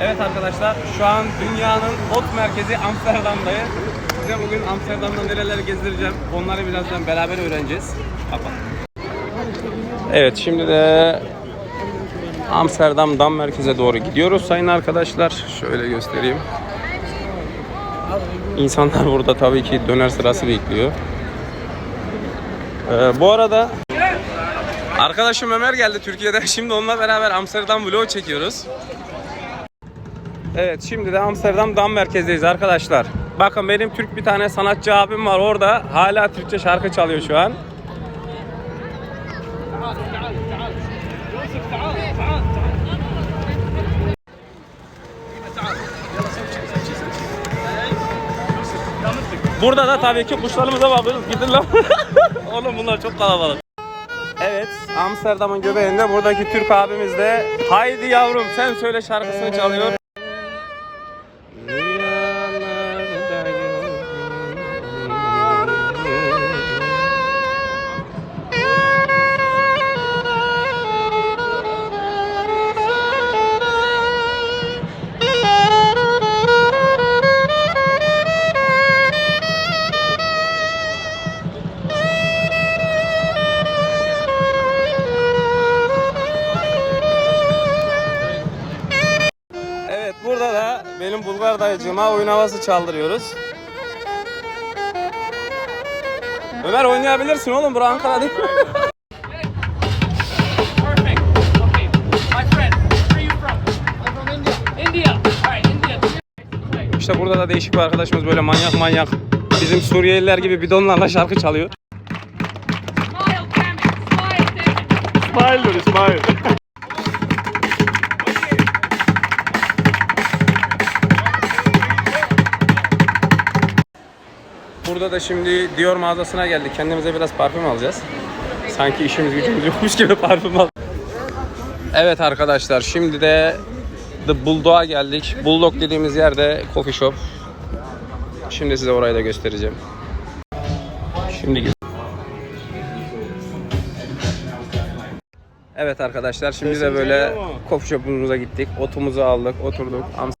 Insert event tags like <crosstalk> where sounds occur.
Evet arkadaşlar şu an dünyanın ot merkezi Amsterdam'dayız. Size bugün Amsterdam'da nereleri gezdireceğim. Onları birazdan beraber öğreneceğiz. Kapat. Evet şimdi de Amsterdam Dam merkeze doğru gidiyoruz sayın arkadaşlar. Şöyle göstereyim. İnsanlar burada tabii ki döner sırası bekliyor. Ee, bu arada arkadaşım Ömer geldi Türkiye'den. Şimdi onunla beraber Amsterdam vlog çekiyoruz. Evet şimdi de Amsterdam Dam merkezdeyiz arkadaşlar. Bakın benim Türk bir tane sanatçı abim var orada. Hala Türkçe şarkı çalıyor şu an. Burada da tabii ki kuşlarımıza bakıyoruz. Gidin lan. <laughs> Oğlum bunlar çok kalabalık. Evet, Amsterdam'ın göbeğinde buradaki Türk abimiz de Haydi yavrum sen söyle şarkısını çalıyor. Da benim Bulgar dayıcığıma oyun havası çaldırıyoruz. Ömer oynayabilirsin oğlum bura Ankara değil. India. İşte burada da değişik bir arkadaşımız böyle manyak manyak bizim Suriyeliler gibi bidonlarla şarkı çalıyor. Smile, it. Smile, Burada da şimdi Dior mağazasına geldik. Kendimize biraz parfüm alacağız. Sanki işimiz gücümüz yokmuş gibi parfüm al. Evet arkadaşlar şimdi de The Bulldog'a geldik. Bulldog dediğimiz yerde coffee shop. Şimdi size orayı da göstereceğim. Şimdi Evet arkadaşlar şimdi de böyle coffee shop'umuza gittik. Otumuzu aldık, oturduk.